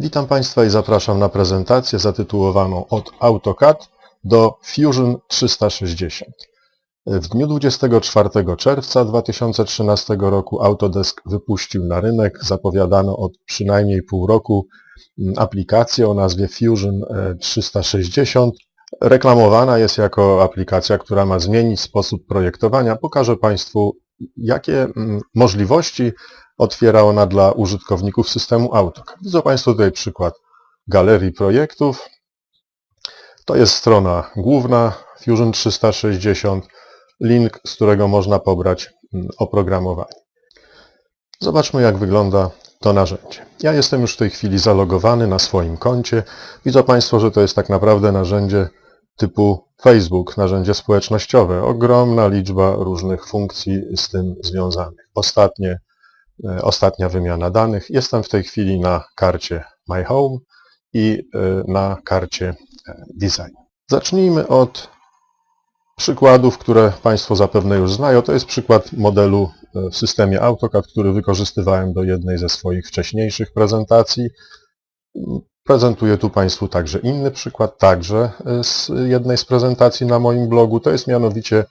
Witam Państwa i zapraszam na prezentację zatytułowaną Od AutoCAD do Fusion 360. W dniu 24 czerwca 2013 roku Autodesk wypuścił na rynek zapowiadano od przynajmniej pół roku mm, aplikację o nazwie Fusion e, 360. Reklamowana jest jako aplikacja, która ma zmienić sposób projektowania. Pokażę Państwu, jakie mm, możliwości otwiera ona dla użytkowników systemu AutoCAD. Widzą Państwo tutaj przykład galerii projektów. To jest strona główna Fusion 360, link, z którego można pobrać mm, oprogramowanie. Zobaczmy, jak wygląda to narzędzie. Ja jestem już w tej chwili zalogowany na swoim koncie. Widzą Państwo, że to jest tak naprawdę narzędzie typu Facebook, narzędzie społecznościowe. Ogromna liczba różnych funkcji z tym związanych. Ostatnie ostatnia wymiana danych. Jestem w tej chwili na karcie My Home i e, na karcie e, Design. Zacznijmy od przykładów, które Państwo zapewne już znają. To jest przykład modelu w systemie AutoCAD, który wykorzystywałem do jednej ze swoich wcześniejszych prezentacji. Prezentuję tu Państwu także inny przykład, także z jednej z prezentacji na moim blogu. To jest mianowicie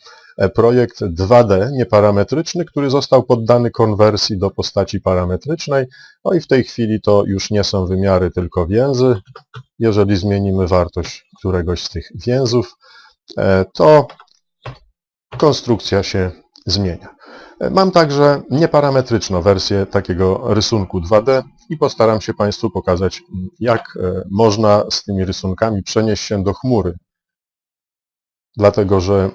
projekt 2D nieparametryczny, który został poddany konwersji do postaci parametrycznej. No i w tej chwili to już nie są wymiary, tylko więzy. Jeżeli zmienimy wartość któregoś z tych więzów, e, to konstrukcja się zmienia. E, mam także nieparametryczną wersję takiego rysunku 2D i postaram się Państwu pokazać, jak e, można z tymi rysunkami przenieść się do chmury. Dlatego, że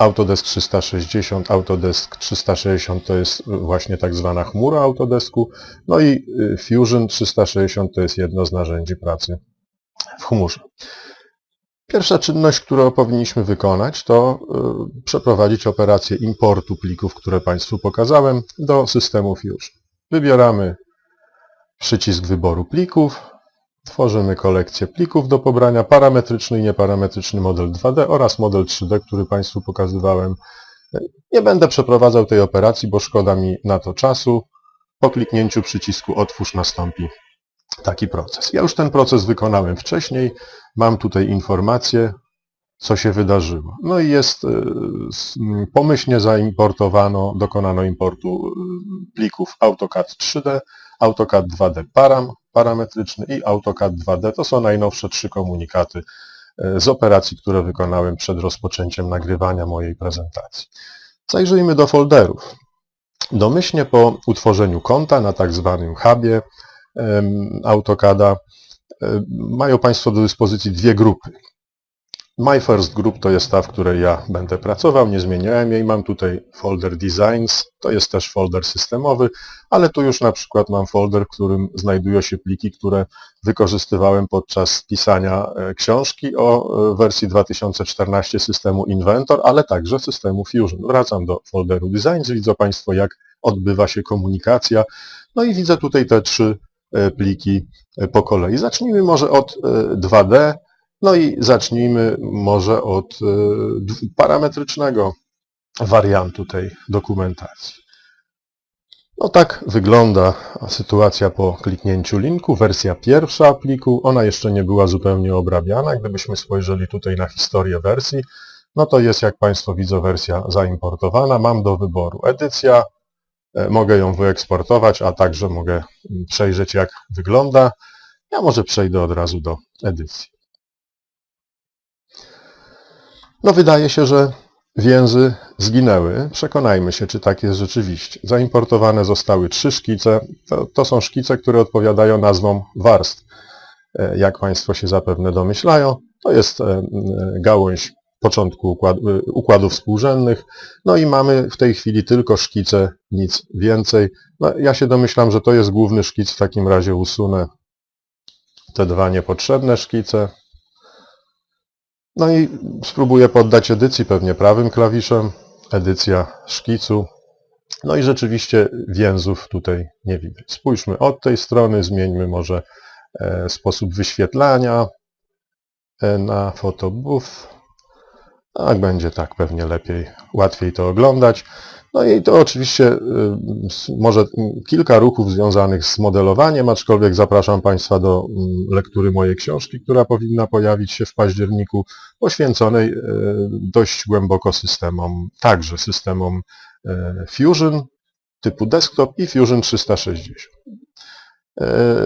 Autodesk 360, Autodesk 360 to jest właśnie tak zwana chmura Autodesku, no i y, Fusion 360 to jest jedno z narzędzi pracy w chmurze. Pierwsza czynność, którą powinniśmy wykonać, to y, przeprowadzić operację importu plików, które Państwu pokazałem, do systemu Fusion. Wybieramy przycisk wyboru plików, Tworzymy kolekcję plików do pobrania, parametryczny i nieparametryczny model 2D oraz model 3D, który Państwu pokazywałem. Nie będę przeprowadzał tej operacji, bo szkoda mi na to czasu. Po kliknięciu przycisku Otwórz nastąpi taki proces. Ja już ten proces wykonałem wcześniej. Mam tutaj informację, co się wydarzyło. No i jest, y, pomyślnie zaimportowano, dokonano importu y, plików AutoCAD 3D, AutoCAD 2D Param, parametryczny i AutoCAD 2D. To są najnowsze trzy komunikaty e, z operacji, które wykonałem przed rozpoczęciem nagrywania mojej prezentacji. Zajrzyjmy do folderów. Domyślnie po utworzeniu konta na tak zwanym hubie AutoCADa e, mają Państwo do dyspozycji dwie grupy. My First Group to jest ta, w której ja będę pracował, nie zmieniałem jej. Mam tutaj folder Designs, to jest też folder systemowy, ale tu już na przykład mam folder, w którym znajdują się pliki, które wykorzystywałem podczas pisania e, książki o e, wersji 2014 systemu Inventor, ale także systemu Fusion. Wracam do folderu Designs, widzą Państwo jak odbywa się komunikacja. No i widzę tutaj te trzy e, pliki po kolei. Zacznijmy może od 2D. No i zacznijmy może od e, parametrycznego wariantu tej dokumentacji. No tak wygląda sytuacja po kliknięciu linku. Wersja pierwsza pliku, ona jeszcze nie była zupełnie obrabiana. Gdybyśmy spojrzeli tutaj na historię wersji, no to jest, jak Państwo widzą, wersja zaimportowana. Mam do wyboru edycja, e, mogę ją wyeksportować, a także mogę przejrzeć, jak wygląda. Ja może przejdę od razu do edycji. No wydaje się, że więzy zginęły. Przekonajmy się, czy tak jest rzeczywiście. Zaimportowane zostały trzy szkice. To, to są szkice, które odpowiadają nazwom warstw. E, jak Państwo się zapewne domyślają, to jest e, gałąź początku układ, e, układów współrzędnych. No i mamy w tej chwili tylko szkice, nic więcej. No, ja się domyślam, że to jest główny szkic, w takim razie usunę te dwa niepotrzebne szkice. No i spróbuję poddać edycji pewnie prawym klawiszem, edycja szkicu. No i rzeczywiście więzów tutaj nie widać. Spójrzmy od tej strony, zmieńmy może e, sposób wyświetlania e, na photobooth. Tak będzie tak pewnie lepiej, łatwiej to oglądać. No i to oczywiście y, może kilka ruchów związanych z modelowaniem, aczkolwiek zapraszam Państwa do mm, lektury mojej książki, która powinna pojawić się w październiku, poświęconej y, dość głęboko systemom, także systemom y, Fusion typu desktop i Fusion 360. Y,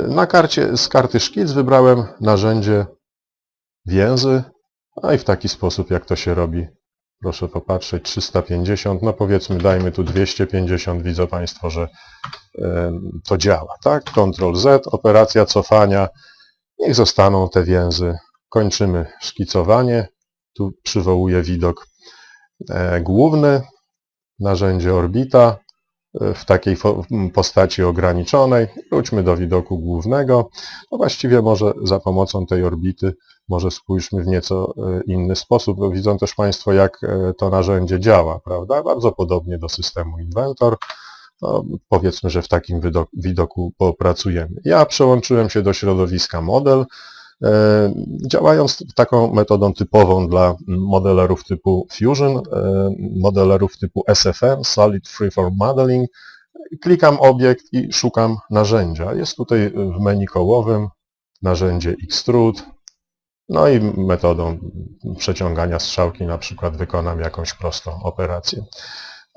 Na karcie, z karty szkic wybrałem narzędzie więzy, no i w taki sposób jak to się robi Proszę popatrzeć, 350, no powiedzmy dajmy tu 250, widzą Państwo, że to działa, tak? Ctrl Z, operacja cofania, niech zostaną te więzy. Kończymy szkicowanie, tu przywołuję widok e, główny, narzędzie orbita w takiej fo- m, postaci ograniczonej. Wróćmy do widoku głównego. No właściwie może za pomocą tej orbity może spójrzmy w nieco e, inny sposób. Bo Widzą też Państwo, jak e, to narzędzie działa, prawda? Bardzo podobnie do systemu Inventor. No, powiedzmy, że w takim wido- widoku popracujemy. Ja przełączyłem się do środowiska model, działając taką metodą typową dla modelerów typu Fusion, e, modelerów typu SFM, Solid Freeform Modeling. Klikam obiekt i szukam narzędzia. Jest tutaj w menu kołowym narzędzie Extrude, no i metodą przeciągania strzałki na przykład wykonam jakąś prostą operację.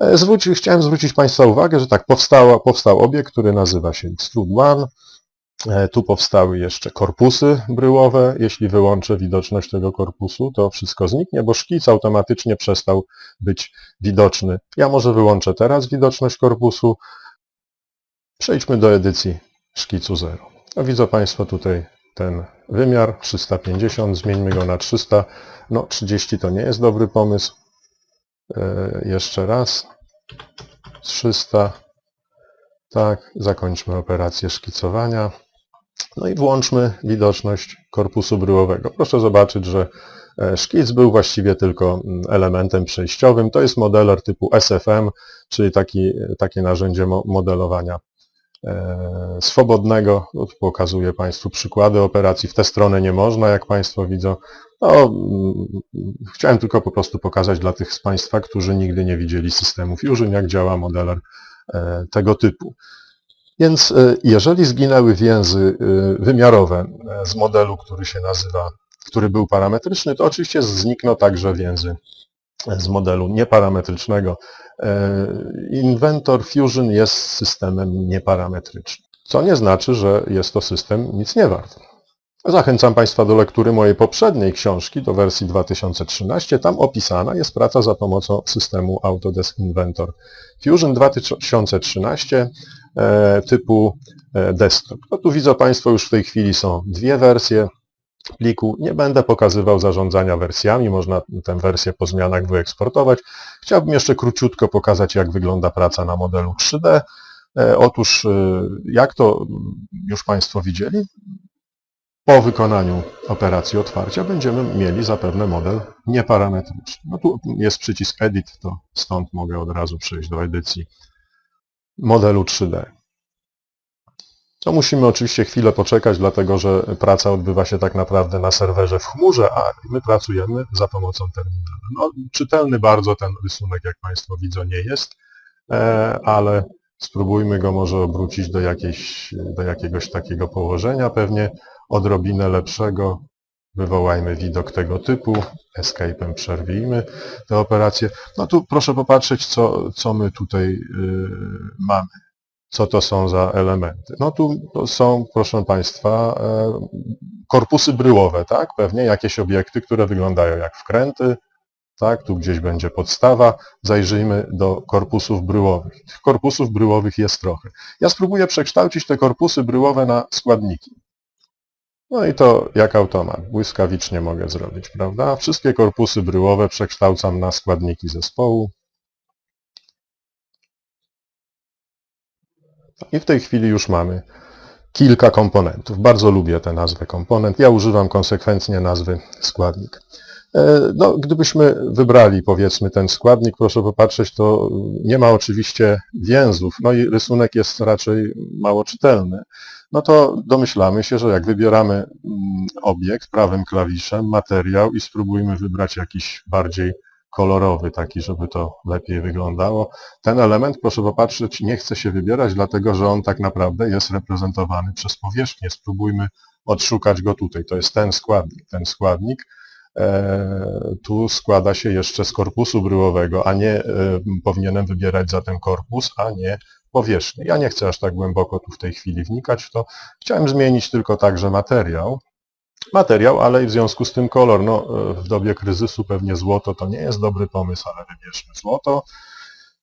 E, Zwróci, chciałem zwrócić Państwa uwagę, że tak powstała, powstał obiekt, który nazywa się Extrude One. E, Tu powstały jeszcze korpusy bryłowe. Jeśli wyłączę widoczność tego korpusu, to wszystko zniknie, bo szkic automatycznie przestał być widoczny. Ja może wyłączę teraz widoczność korpusu. Przejdźmy do edycji szkicu 0. No, widzą Państwo tutaj ten wymiar 350, zmieńmy go na 300. No 30 to nie jest dobry pomysł. E, jeszcze raz. 300. Tak, zakończmy operację szkicowania. No i włączmy widoczność korpusu bryłowego. Proszę zobaczyć, że e, szkic był właściwie tylko mm, elementem przejściowym. To jest modeler typu SFM, czyli taki, takie narzędzie mo- modelowania e, swobodnego. No, pokazuję Państwu przykłady operacji. W tę stronę nie można, jak Państwo widzą. No, mm, chciałem tylko po prostu pokazać dla tych z Państwa, którzy nigdy nie widzieli systemu Fusion, jak działa modeler e, tego typu. Więc e, jeżeli zginęły więzy e, wymiarowe e, z modelu, który się nazywa, który był parametryczny, to oczywiście znikną także więzy z modelu nieparametrycznego. Inventor Fusion jest systemem nieparametrycznym, co nie znaczy, że jest to system nic nie wart. Zachęcam Państwa do lektury mojej poprzedniej książki, do wersji 2013. Tam opisana jest praca za pomocą systemu Autodesk Inventor Fusion 2013 e, typu e, desktop. No tu widzą Państwo, już w tej chwili są dwie wersje pliku. Nie będę pokazywał zarządzania wersjami, można tę wersję po zmianach wyeksportować. Chciałbym jeszcze króciutko pokazać, jak wygląda praca na modelu 3D. E, Otóż, e, jak to już Państwo widzieli, po wykonaniu operacji otwarcia będziemy mieli zapewne model nieparametryczny. No tu jest przycisk Edit, to stąd mogę od razu przejść do edycji modelu 3D. To musimy oczywiście chwilę poczekać, dlatego że praca odbywa się tak naprawdę na serwerze w chmurze, a my pracujemy za pomocą terminala. No, czytelny bardzo ten rysunek, jak Państwo widzą, nie jest, e, ale spróbujmy go może obrócić do, jakiejś, do jakiegoś takiego położenia, pewnie odrobinę lepszego. Wywołajmy widok tego typu, escape'em przerwijmy tę operację. No tu proszę popatrzeć, co, co my tutaj y, mamy co to są za elementy. No tu to są, proszę Państwa, e, korpusy bryłowe, tak? Pewnie jakieś obiekty, które wyglądają jak wkręty, tak? Tu gdzieś będzie podstawa. Zajrzyjmy do korpusów bryłowych. Tych korpusów bryłowych jest trochę. Ja spróbuję przekształcić te korpusy bryłowe na składniki. No i to jak automat, błyskawicznie mogę zrobić, prawda? Wszystkie korpusy bryłowe przekształcam na składniki zespołu. I w tej chwili już mamy kilka komponentów. Bardzo lubię tę nazwę komponent. Ja używam konsekwentnie nazwy składnik. E, No, gdybyśmy wybrali powiedzmy ten składnik, proszę popatrzeć, to nie ma oczywiście więzów, no i rysunek jest raczej mało czytelny. No to domyślamy się, że jak wybieramy mm, obiekt prawym klawiszem, materiał i spróbujmy wybrać jakiś bardziej kolorowy taki, żeby to lepiej wyglądało. Ten element, proszę popatrzeć, nie chce się wybierać, dlatego że on tak naprawdę jest reprezentowany przez powierzchnię. Spróbujmy odszukać go tutaj. To jest ten składnik. Ten składnik tu składa się jeszcze z korpusu bryłowego, a nie e, powinienem wybierać zatem korpus, a nie powierzchnię. Ja nie chcę aż tak głęboko tu w tej chwili wnikać w to. Chciałem zmienić tylko także materiał. Materiał, ale i w związku z tym kolor. No, e, w dobie kryzysu pewnie złoto to nie jest dobry pomysł, ale wybierzmy złoto.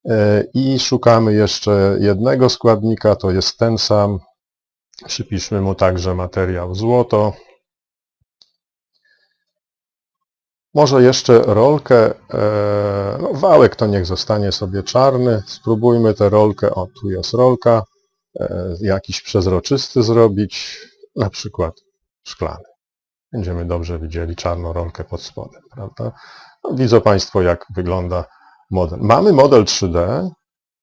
E, I szukamy jeszcze jednego składnika, to jest ten sam. Przypiszmy mu także materiał złoto. Może jeszcze rolkę, e, no wałek to niech zostanie sobie czarny. Spróbujmy tę rolkę, o tu jest rolka, e, jakiś przezroczysty zrobić, na przykład szklany. Będziemy dobrze widzieli czarną rolkę pod spodem, prawda? No, widzą Państwo jak wygląda model. Mamy model 3D,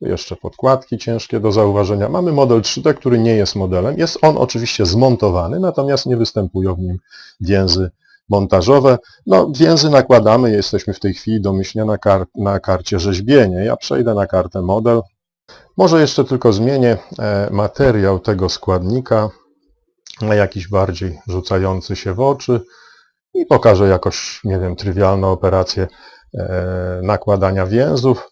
jeszcze podkładki ciężkie do zauważenia. Mamy model 3D, który nie jest modelem. Jest on oczywiście zmontowany, natomiast nie występują w nim więzy montażowe. No, więzy nakładamy, jesteśmy w tej chwili domyślnie na, kar na karcie rzeźbienie. Ja przejdę na kartę model. Może jeszcze tylko zmienię e, materiał tego składnika na jakiś bardziej rzucający się w oczy i pokażę jakoś, nie wiem, trywialną operację e, nakładania więzów.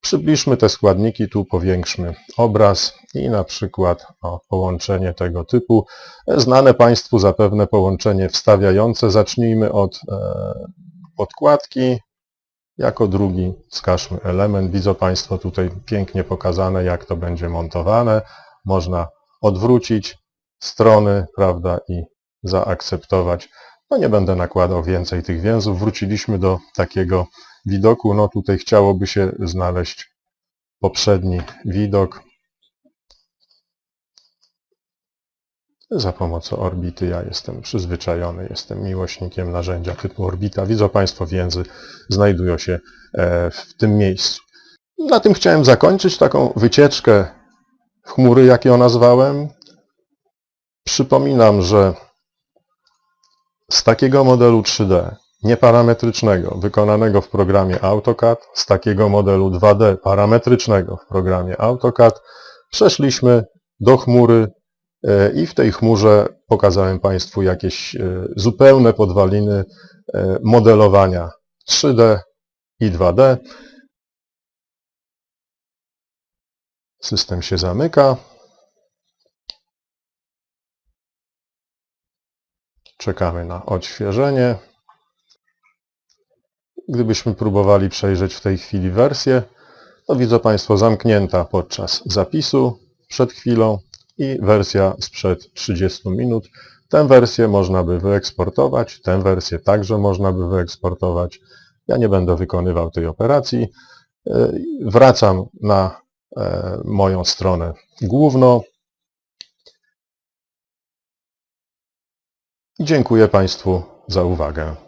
Przybliżmy te składniki, tu powiększmy obraz i na przykład o, połączenie tego typu. Znane Państwu zapewne połączenie wstawiające. Zacznijmy od e, podkładki. Jako drugi wskażmy element. Widzą Państwo tutaj pięknie pokazane, jak to będzie montowane. Można odwrócić strony, prawda, i zaakceptować. No nie będę nakładał więcej tych więzów. Wróciliśmy do takiego widoku. No tutaj chciałoby się znaleźć poprzedni widok. Za pomocą orbity ja jestem przyzwyczajony, jestem miłośnikiem narzędzia typu orbita. Widzą Państwo, więzy znajdują się e, w tym miejscu. Na tym chciałem zakończyć taką wycieczkę chmury, jak ją nazwałem. Przypominam, że z takiego modelu 3D nieparametrycznego wykonanego w programie AutoCAD, z takiego modelu 2D parametrycznego w programie AutoCAD przeszliśmy do chmury e, i w tej chmurze pokazałem Państwu jakieś e, zupełne podwaliny e, modelowania 3D i 2D. System się zamyka. Czekamy na odświeżenie. Gdybyśmy próbowali przejrzeć w tej chwili wersję, to widzą Państwo zamknięta podczas zapisu przed chwilą i wersja sprzed 30 minut. Tę wersję można by wyeksportować, tę wersję także można by wyeksportować. Ja nie będę wykonywał tej operacji. Wracam na e, moją stronę główną. Dziękuję Państwu za uwagę.